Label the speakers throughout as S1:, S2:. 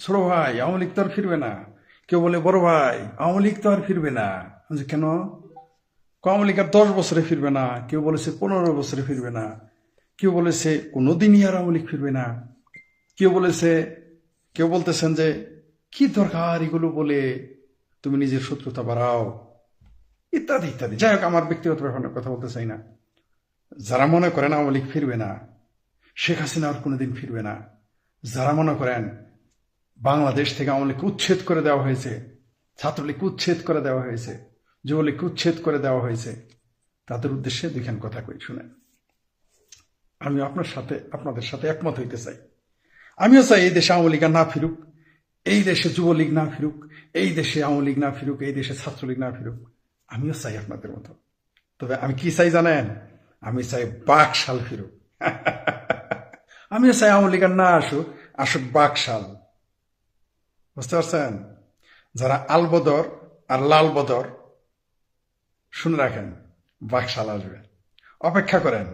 S1: ছোট ভাই, আওয়ামী লীগ তো আর ফিরবে না। কেউ বলে, বড় ভাই, আওয়ামী লীগ তো আর ফিরবে না। যে কেন? আওয়ামী লীগ আর দশ বছরে ফিরবে না। কেউ বলেছে পনেরো বছরে ফিরবে না। কেউ বলেছে কোনোদিনই আর আওয়ামী লীগ ফিরবে না। কেউ বলেছে কেউ বলতেছেন যে, কি দরকার এগুলো বলে? তুমি নিজের শত্রুতা বাড়াও। ইত্যাদি ইত্যাদি। যাই হোক, আমার ব্যক্তিগত ব্যাপারে কথা বলতে চাই না। যারা মনে করেন আওয়ামী লীগ ফিরবে না, শেখ হাসিনা আর কোনোদিন ফিরবে না। যারা মনে করেন বাংলাদেশ থেকে আওয়ামী উচ্ছেদ করে দেওয়া হয়েছে, ছাত্রলীগকে উচ্ছেদ করে দেওয়া হয়েছে, যুবলীগকে উচ্ছেদ করে দেওয়া হয়েছে। তাদের উদ্দেশ্যে দুইখান কথা কই, শুনেন। আমি আপনার সাথে, আপনাদের সাথে একমত হইতে চাই। আমিও চাই এই দেশে আওয়ামী লীগ না ফিরুক, এই দেশে যুবলীগ না ফিরুক, এই দেশে আওয়ামী লীগ না ফিরুক, এই দেশে ছাত্রলীগ না ফিরুক, আমিও চাই আপনাদের মতো। তবে আমি কি চাই জানেন? আমি চাই বাকশাল ফিরুক। আমিও চাই আওয়ামী লীগ না আসুক আসুক বাকশাল। বুঝতে পারছেন? যারা আলবদর আর লাল বদর শুনে রাখেন, বাকশাল আসবে। অপেক্ষা করেন।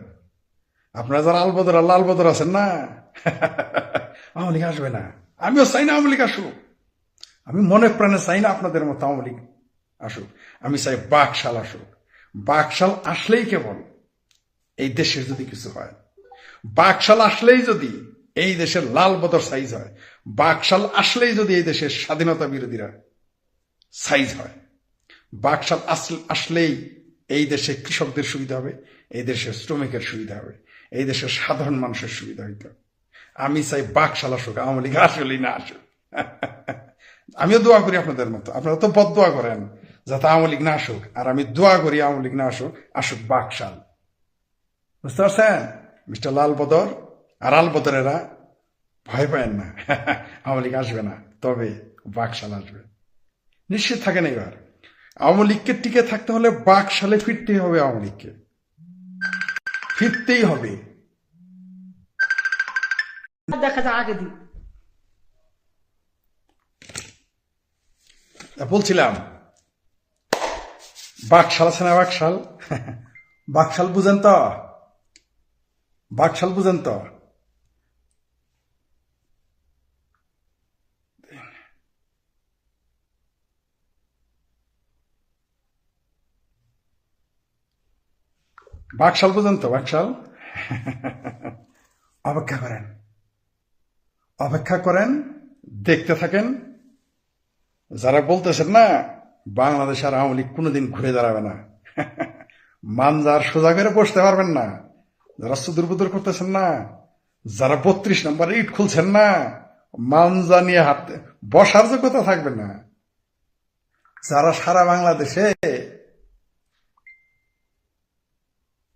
S1: আপনারা যারা আলবদর আর লাল বদর আছেন না, আওয়ামী আসবে না। আমিও চাই না আওয়ামী লীগ আসুক। আমি মনে প্রাণে চাই না আপনাদের মতো আওয়ামী লীগ আসুক। আমি চাই বাকশাল আসুক। বাকশাল আসলেই কেবল এই দেশের যদি কিছু হয়। বাকশাল আসলেই যদি এই দেশের লাল বদর সাইজ হয়। বাকশাল আসলেই যদি এই দেশের স্বাধীনতা বিরোধীরা সাইজ হয়, বাকশাল আসল- আসলেই এই দেশে কৃষকদের সুবিধা হবে, এই দেশের শ্রমিকের সুবিধা হবে, এই দেশের সাধারণ মানুষের সুবিধা হইতে। আমি চাই বাকশাল আসুক, আওয়ামী লীগ আসলেই না আসুক। আমিও দোয়া করি আপনাদের মতো। আপনারা তো বদ দোয়া করেন, যাতে আওয়ামী লীগ না আসুক। আর আমি দোয়া করি আওয়ামী লীগ না আসুক আসুক বাকশাল। বুঝতে পারছেন? মিস্টার লাল বদর আর আল বদরেরা ভয় পায় না। আওয়ামী লীগ আসবে না তবে বাকশাল আসবে। নিশ্চিত থাকেন এবার। আওয়ামী লীগকে টিকে থাকতে হলে বাকশালে ফিরতেই হবে আওয়ামী লীগকে। ফিরতেই হবে।
S2: দেখা যায় আগে দিন।
S1: বলছিলাম বাকশাল আছে না বাকশাল? বাকশাল বুঝেন তো। বাকশাল বুঝেন তো। বাকশাল বুঝেন তো বাকশাল অপেক্ষা করেন। অপেক্ষা করেন, দেখতে থাকেন। যারা বলতেছেন, না, বাংলাদেশ আর আওয়ামী লীগ কোনোদিন ঘুরে দাঁড়াবে না। মানজার সোজা করে বসতে পারবেন না। যারা সুদূর করতেছেন, না, যারা বত্রিশ নম্বর ইট খুলছেন, না, মানজা নিয়ে হাঁটতে, বসার যোগ্যতা থাকবে না। যারা সারা বাংলাদেশে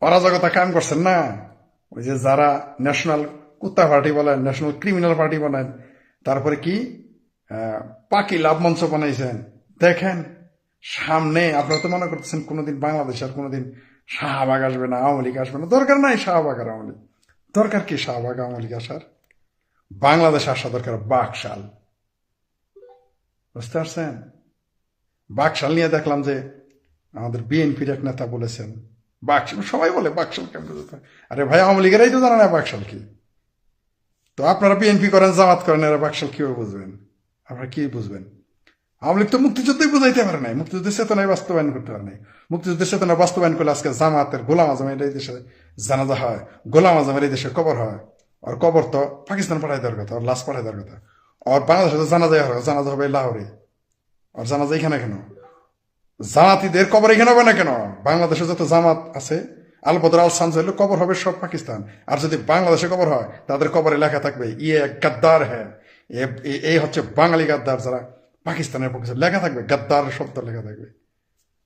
S1: অরাজকতা কাম করছেন না? ওই যে যারা ন্যাশনাল কুত্তা পার্টি বলেন ন্যাশনাল ক্রিমিনাল পার্টি বলেন, তারপরে কি? পাকি লাভ মঞ্চ বানাইছেন। দেখেন, সামনে আপনারা তো মনে করতেছেন কোনোদিন বাংলাদেশ আর কোনোদিন শাহবাগ আসবে না, আওয়ামী লীগ আসবে না। দরকার নাই শাহবাগ আর আওয়ামী লীগ। দরকার কি শাহবাগ, আওয়ামী লীগ আসার? বাংলাদেশ আসা দরকার বাকশাল। বুঝতে পারছেন? বাকশাল নিয়ে দেখলাম যে আমাদের বিএনপির এক নেতা বলেছেন বাকশাল, সবাই বলে বাকশাল কেমন হয়? আরে ভাই, আওয়ামী লীগেরাই তো জানে না বাকশাল কি। তো আপনারা বিএনপি করেন, জামাত করেন, এরা বাকশাল কীভাবে বুঝবেন? আপনারা কি বুঝবেন? আওয়ামী লীগ তো মুক্তিযুদ্ধই বুঝাইতে পারে নাই। মুক্তিযুদ্ধের চেতনায় বাস্তবায়ন করতে পারে নাই। মুক্তিযুদ্ধের চেতনা বাস্তবায়ন করলে আজকে জামাতের গোলাম আজমের এই দেশে জানাজা হয়, গোলাম আজমের এই দেশে কবর হয়। আর কবর তো পাকিস্তান পাঠাই দেওয়ার কথা, আর লাশ পাঠাই দেওয়ার কথা। আর বাংলাদেশে তো জানাজা হয়, জানাজা হবে লাহোরে। আর জানাজা এখানে কেন? জামাতিদের কবর এখানে হবে না কেন? বাংলাদেশে যত জামাত আছে আল বদর আল সানজ কবর হবে সব পাকিস্তান। আর যদি বাংলাদেশে কবর হয়, তাদের কবরে লেখা থাকবে ইয়ে গাদ্দার হ্যাঁ। এই হচ্ছে বাঙালি গাদ্দার যারা পাকিস্তানের পক্ষে। লেখা থাকবে, গাদ্দার শব্দ লেখা থাকবে।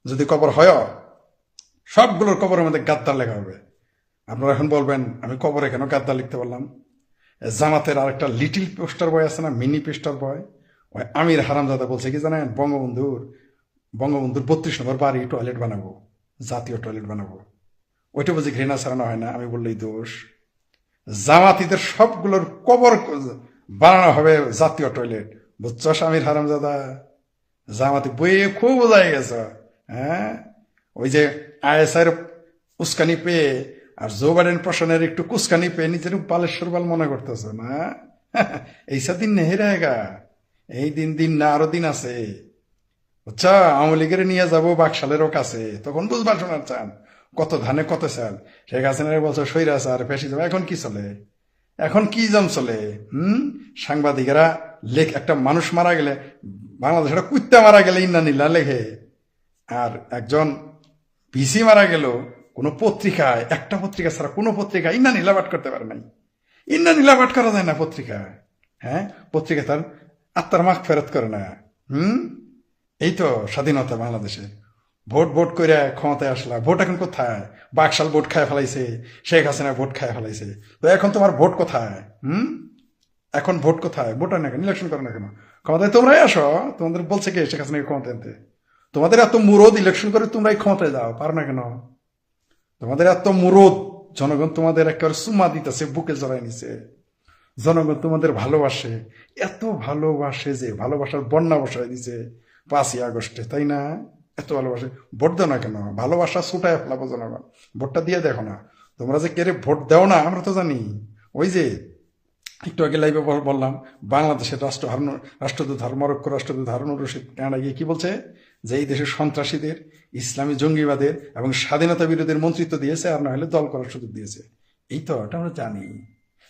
S1: যদি কবর হয়, সবগুলোর কবরের মধ্যে গাদ্দার লেখা হবে। আপনারা এখন বলবেন, আমি কবরে কেন গাদ্দার লিখতে পারলাম? জামাতের আরেকটা লিটিল পোস্টার বয় আছে না, মিনি পোস্টার বয়? ওই আমির হারামজাদা বলছে কি জানেন? বঙ্গবন্ধুর বঙ্গবন্ধুর বত্রিশ নম্বর বাড়ি টয়লেট বানাবো, জাতীয় টয়লেট বানাবো। ওইটা বুঝি ঘৃণা ছাড়ানো হয় না? আমি বললেই দোষ। জামাতিদের সবগুলোর কবর বানানো হবে জাতীয় টয়লেট বুঝছ, স্বামীর হারামজাদা? জামাতি বইয়ে খুব বোঝাই গেছে হ্যাঁ? ওই যে আইএসআর উস্কানি পেয়ে আর জো বাইডেন একটু কুস্কানি পেয়ে নিজের বালেশ্বরবাল মনে করতেছে, না? এইসব দিন নেহেরায়গা। এই দিন দিন না, আরও দিন আছে। বুঝছা আওয়ামী লীগের নিয়ে যাব বাকশালেরও কাছে। তখন বুঝবা শোনার চান, কত ধানে কত চাল শেখ হাসিনার বছর সৈরা স্যার, ফেসি যাবে, এখন কি চলে? এখন কি জম চলে? হুম? সাংবাদিকেরা লেখ, একটা মানুষ মারা গেলে, বাংলাদেশের কুত্তা মারা গেলে ইন্না নিল্লা লেখে। আর একজন ভিসি মারা গেল, কোনো পত্রিকায়, একটা পত্রিকা ছাড়া কোনো পত্রিকা ইন্না নিলাবাট করতে পারে নাই। ইন্না নিলাবাট করা যায় না পত্রিকায় হ্যাঁ? পত্রিকা তার আত্মার মাখ ফেরত করে না। হুম? এই তো স্বাধীনতা বাংলাদেশে। ভোট ভোট করে ক্ষমতায় আসলা। ভোট এখন কোথায়? বাকশাল ভোট খায় ফেলাইছে। শেখ হাসিনা ভোট খায় ফেলাইছে। তো এখন তোমার ভোট কোথায়? হুম? এখন ভোট কোথায়? ভোট হয় না কেন? ইলেকশন করে না কেন? ক্ষমতায় তোমরাই আসো। তোমাদের বলছে কে শেখ হাসিনাকে ক্ষমতায় আনতে? তোমাদের এত মুরদ ইলেকশন করে তোমরাই ক্ষমতায় যাও। পারো না কেন? তোমাদের এত মুরদ জনগণ তোমাদের একেবারে সুমা দিতেছে, বুকে জড়াই নিছে। জনগণ তোমাদের ভালোবাসে। এত ভালোবাসে যে, ভালোবাসার বন্যা বসায় দিছে। পাঁচই আগস্টে, তাই না? এত ভালোবাসে। ভোট দাও না কেন? ভালোবাসা ছুটায় ফেলাবো জনগণ ভোটটা দিয়ে দেখো না। তোমরা যে কেড়ে ভোট দাও না, আমরা তো জানি। ওই যে, একটু আগে লাইভে বললাম, বাংলাদেশের রাষ্ট্র হারুন রাষ্ট্রদূত হার মরক্কো রাষ্ট্রদূত হারুনুর রশিদ কানাডা গিয়ে কি বলছে? যে এই দেশের সন্ত্রাসীদের, ইসলামী জঙ্গিবাদের এবং স্বাধীনতা বিরোধীর মন্ত্রিত্ব দিয়েছে আর না হলে দল করার সুযোগ দিয়েছে। এই তো, এটা আমরা জানি।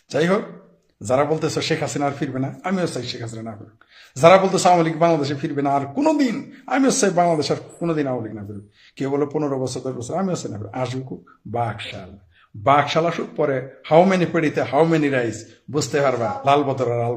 S1: যাই হোক যারা বলতেছে শেখ হাসিনা আর ফিরবে না, আমিও চাই শেখ হাসিনা না ফিরুক। যারা বলতেছে আওয়ামী লীগ বাংলাদেশে ফিরবে না আর কোনোদিন, আমিও চাই বাংলাদেশ আর কোনোদিন আওয়ামী লীগ না ফিরুক। কেউ বলে পনেরো বছর, দশ বছর, আমিও চাই না ফিরুক। আসুক বাকশাল। বাকশাল আসুক, পরে হাউ মেনি পেড়িতে হাউ মেনি রাইস বুঝতে পারবা, লাল বদর আর লাল